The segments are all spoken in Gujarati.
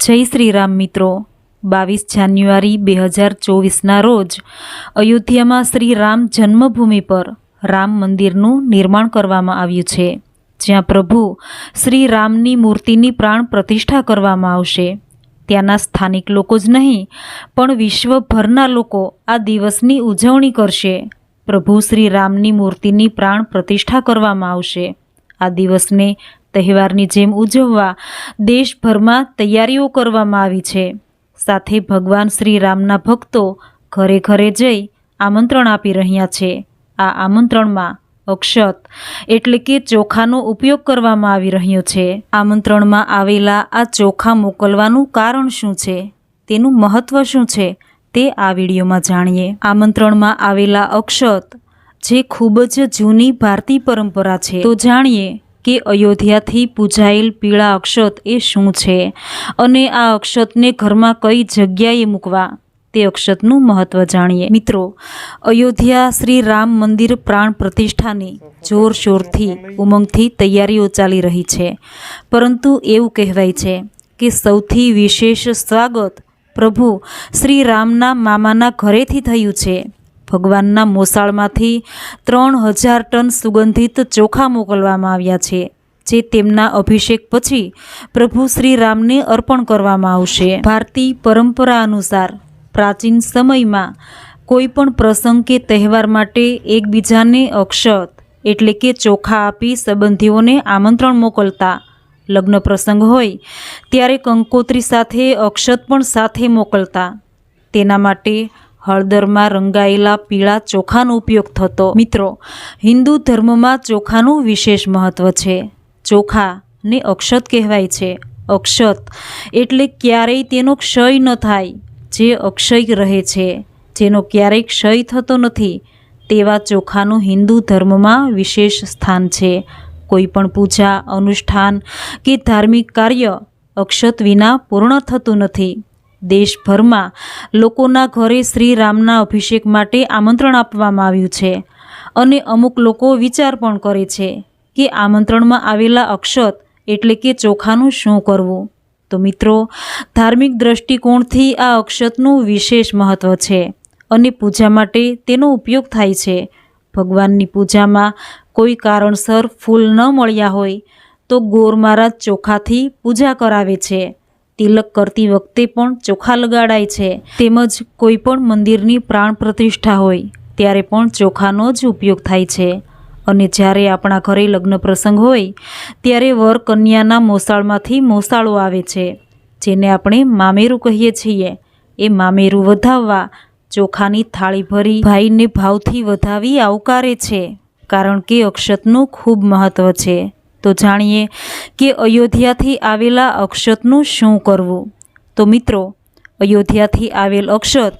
જય શ્રી રામ મિત્રો. બાવીસ જાન્યુઆરી બે હજાર ચોવીસના રોજ અયોધ્યામાં શ્રી રામ જન્મભૂમિ પર રામ મંદિરનું નિર્માણ કરવામાં આવ્યું છે, જ્યાં પ્રભુ શ્રી રામની મૂર્તિની પ્રાણ પ્રતિષ્ઠા કરવામાં આવશે. ત્યાંના સ્થાનિક લોકો જ નહીં, પણ વિશ્વભરના લોકો આ દિવસની ઉજવણી કરશે. પ્રભુ શ્રી રામની મૂર્તિની પ્રાણ પ્રતિષ્ઠા કરવામાં આવશે. આ દિવસને તહેવારની જેમ ઉજવવા દેશભરમાં તૈયારીઓ કરવામાં આવી છે. સાથે ભગવાન શ્રી રામના ભક્તો ઘરે ઘરે જઈ આમંત્રણ આપી રહ્યા છે. આ આમંત્રણમાં અક્ષત એટલે કે ચોખાનો ઉપયોગ કરવામાં આવી રહ્યો છે. આમંત્રણમાં આવેલા આ ચોખા મોકલવાનું કારણ શું છે? તેનું મહત્ત્વ શું છે? તે આ વિડીયોમાં જાણીએ. આમંત્રણમાં આવેલા અક્ષત જે ખૂબ જ જૂની ભારતીય પરંપરા છે. તો જાણીએ કે અયોધ્યાથી પૂજાયેલ પીળા અક્ષત એ શું છે અને આ અક્ષતને ઘરમાં કઈ જગ્યાએ મૂકવા? તે અક્ષતનું મહત્ત્વ જાણીએ. મિત્રો, અયોધ્યા શ્રી રામ મંદિર પ્રાણ પ્રતિષ્ઠાની જોરશોરથી, ઉમંગથી તૈયારીઓ ચાલી રહી છે. પરંતુ એવું કહેવાય છે કે સૌથી વિશેષ સ્વાગત પ્રભુ શ્રી રામના મામાના ઘરેથી થયું છે. ભગવાનના મોસાળમાંથી ત્રણ હજાર ટન સુગંધિત ચોખા મોકલવામાં આવ્યા છે, જે તેમના અભિષેક પછી પ્રભુ શ્રી રામને અર્પણ કરવામાં આવશે. ભારતીય પરંપરા અનુસાર પ્રાચીન સમયમાં કોઈ પણ પ્રસંગ કે તહેવાર માટે એકબીજાને અક્ષત એટલે કે ચોખા આપી સંબંધીઓને આમંત્રણ મોકલતા લગ્ન પ્રસંગ હોય ત્યારે કંકોત્રી સાથે અક્ષત પણ સાથે મોકલતા. તેના માટે હળદરમાં રંગાયેલા પીળા ચોખાનો ઉપયોગ થતો. મિત્રો, હિન્દુ ધર્મમાં ચોખાનું વિશેષ મહત્ત્વ છે. ચોખા ને અક્ષત કહેવાય છે. અક્ષત એટલે ક્યારેય તેનો ક્ષય ન થાય, જે અક્ષય રહે છે. જેનો ક્યારેય ક્ષય થતો નથી, તેવા ચોખાનું હિન્દુ ધર્મમાં વિશેષ સ્થાન છે. કોઈ પણ પૂજા, અનુષ્ઠાન કે ધાર્મિક કાર્ય અક્ષત વિના પૂર્ણ થતું નથી. દેશભરમાં લોકોના ઘરે શ્રી રામના અભિષેક માટે આમંત્રણ આપવામાં આવ્યું છે. અને અમુક લોકો વિચાર પણ કરે છે કે આમંત્રણમાં આવેલા અક્ષત એટલે કે ચોખાનું શું કરવું? તો મિત્રો, ધાર્મિક દ્રષ્ટિકોણથી આ અક્ષતનું વિશેષ મહત્ત્વ છે અને પૂજા માટે તેનો ઉપયોગ થાય છે. ભગવાનની પૂજામાં કોઈ કારણસર ફૂલ ન મળ્યા હોય તો ગોર મહારાજ ચોખાથી પૂજા કરાવે છે. તિલક કરતી વખતે પણ ચોખા લગાડાય છે. તેમજ કોઈ પણ મંદિરની પ્રાણ પ્રતિષ્ઠા હોય, ત્યારે પણ ચોખાનો જ ઉપયોગ થાય છે. અને જ્યારે આપણા ઘરે લગ્ન પ્રસંગ હોય, ત્યારે વર કન્યાના મોસાળમાંથી મોસાળો આવે છે, જેને આપણે મામેરું કહીએ છીએ. એ મામેરું વધાવવા, ચોખાની થાળી ભરી ભાઈને ભાવથી વધાવી આવકારે છે, કારણ કે અક્ષતનું ખૂબ મહત્ત્વ છે. તો જાણીએ કે અયોધ્યાથી આવેલા અક્ષતનું શું કરવું? તો મિત્રો, અયોધ્યાથી આવેલ અક્ષત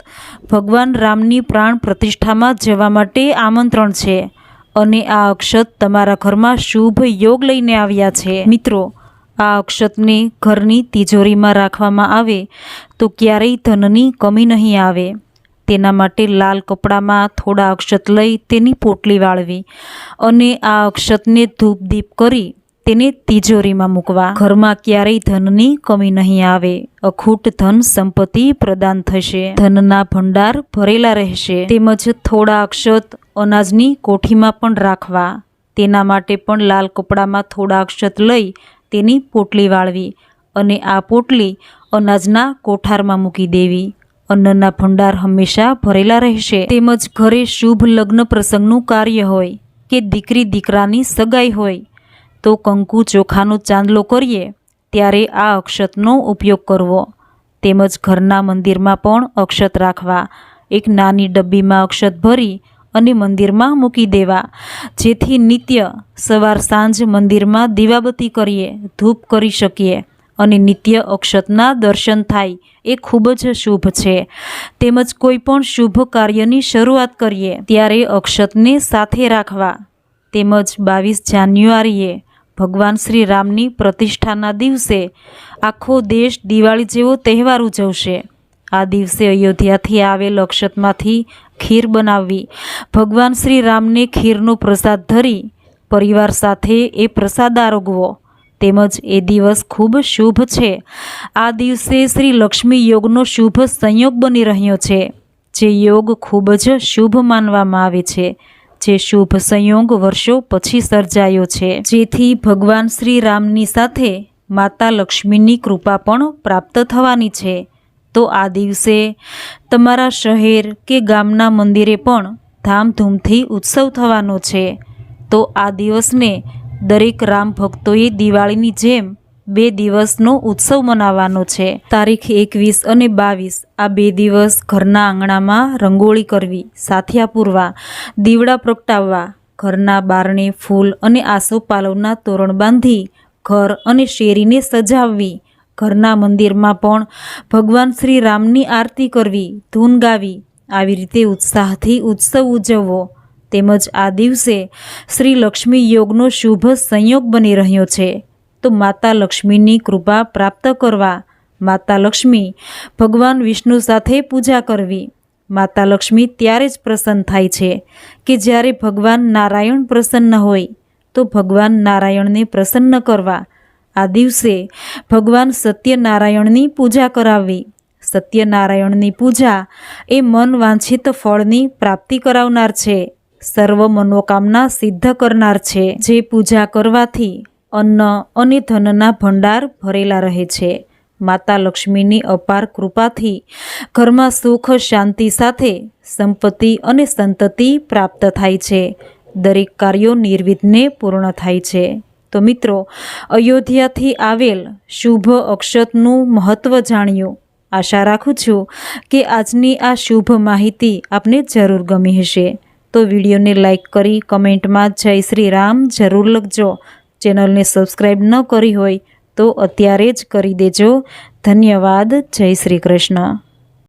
ભગવાન રામની પ્રાણ પ્રતિષ્ઠામાં જવા માટે આમંત્રણ છે અને આ અક્ષત તમારા ઘરમાં શુભ યોગ લઈને આવ્યા છે. મિત્રો, આ અક્ષતને ઘરની તિજોરીમાં રાખવામાં આવે તો ક્યારેય ધનની કમી નહીં આવે. તેના માટે લાલ કપડામાં થોડા અક્ષત લઈ તેની પોટલી વાળવી અને આ અક્ષતને ધૂપ દીપ કરી તેને તિજોરીમાં મૂકવા. ઘરમાં ક્યારેય ધનની કમી નહીં આવે. અખૂટ ધન સંપત્તિ પ્રદાન થશે. ધનના ભંડાર ભરેલા રહેશે. તેમજ થોડા અક્ષત અનાજની કોઠીમાં પણ રાખવા. તેના માટે પણ લાલ કપડામાં થોડા અક્ષત લઈ તેની પોટલી વાળવી અને આ પોટલી અનાજના કોઠારમાં મૂકી દેવી. અન્નના ભંડાર હંમેશા ભરેલા રહેશે. તેમજ ઘરે શુભ લગ્ન પ્રસંગનું કાર્ય હોય કે દીકરી દીકરાની સગાઈ હોય, તો કંકુ ચોખાનો ચાંદલો કરીએ, ત્યારે આ અક્ષતનો ઉપયોગ કરવો. તેમજ ઘરના મંદિરમાં પણ અક્ષત રાખવા. એક નાની ડબ્બીમાં અક્ષત ભરી અને મંદિરમાં મૂકી દેવા. જેથી નિત્ય સવાર સાંજ મંદિરમાં દીવાબત્તી કરીએ, ધૂપ કરી શકીએ. અને નિત્ય અક્ષતના દર્શન થાય, એ ખૂબ જ શુભ છે. તેમજ કોઈ પણ શુભ કાર્યની શરૂઆત કરીએ, ત્યારે અક્ષતને સાથે રાખવા. તેમજ બાવીસ જાન્યુઆરીએ ભગવાન શ્રી રામની પ્રતિષ્ઠાના દિવસે આખો દેશ દિવાળી જેવો તહેવાર ઉજવશે. આ દિવસે અયોધ્યાથી આવેલ અક્ષતમાંથી ખીર બનાવવી. ભગવાન શ્રી રામને ખીરનો પ્રસાદ ધરી, પરિવાર સાથે એ પ્રસાદ આરોગવો. તેમજ એ દિવસ ખૂબ શુભ છે. આ દિવસે શ્રી લક્ષ્મી યોગનો શુભ સંયોગ બની રહ્યો છે, જે યોગ ખૂબ જ શુભ માનવામાં આવે છે, જે શુભ સંયોગ વર્ષો પછી સર્જાયો છે. જેથી ભગવાન શ્રી રામની સાથે માતા લક્ષ્મીની કૃપા પણ પ્રાપ્ત થવાની છે. તો આ દિવસે તમારા શહેર કે ગામના મંદિરે પણ ધામધૂમથી ઉત્સવ થવાનો છે. તો આ દિવસને દરેક રામ ભક્તોએ દિવાળીની જેમ બે દિવસનો ઉત્સવ મનાવવાનો છે. તારીખ એકવીસ અને બાવીસ, આ બે દિવસ ઘરના આંગણામાં રંગોળી કરવી, સાથિયા પૂરવા, દીવડા પ્રગટાવવા, ઘરના બારણે ફૂલ અને આસોપાલવના તોરણ બાંધી, ઘર અને શેરીને સજાવવી, ઘરના મંદિરમાં પણ ભગવાન શ્રી રામની આરતી કરવી, ધૂન ગાવી, આવી રીતે ઉત્સાહથી ઉત્સવ ઉજવવો. તેમજ આ દિવસે શ્રી લક્ષ્મી યોગનો શુભ સંયોગ બની રહ્યો છે. તો માતા લક્ષ્મીની કૃપા પ્રાપ્ત કરવા માતા લક્ષ્મી ભગવાન વિષ્ણુ સાથે પૂજા કરવી. માતા લક્ષ્મી ત્યારે જ પ્રસન્ન થાય છે કે જ્યારે ભગવાન નારાયણ પ્રસન્ન હોય, તો ભગવાન નારાયણને પ્રસન્ન કરવા. આ દિવસે ભગવાન સત્યનારાયણની પૂજા કરાવવી. સત્યનારાયણની પૂજા એ મન વાંછિત ફળની પ્રાપ્તિ કરાવનાર છે. સર્વ મનોકામના સિદ્ધ કરનાર છે. જે પૂજા કરવાથી અન્ન અને ધનના ભંડાર ભરેલા રહે છે. માતા લક્ષ્મીની અપાર કૃપાથી ઘરમાં સુખ, શાંતિ સાથે સંપત્તિ અને સંતતિ પ્રાપ્ત થાય છે. દરેક કાર્યો નિર્વિઘ્ને પૂર્ણ થાય છે. તો મિત્રો, અયોધ્યાથી આવેલ શુભ અક્ષતનું મહત્ત્વ જાણ્યું. આશા રાખું છું કે આજની આ શુભ માહિતી આપને જરૂર ગમી હશે. તો વિડીયોને લાઇક કરી કમેન્ટમાં જય શ્રી રામ જરૂર લખજો. ચેનલને સબસ્ક્રાઈબ ન કરી હોય તો અત્યારે જ કરી દેજો. ધન્યવાદ. જય શ્રી કૃષ્ણ.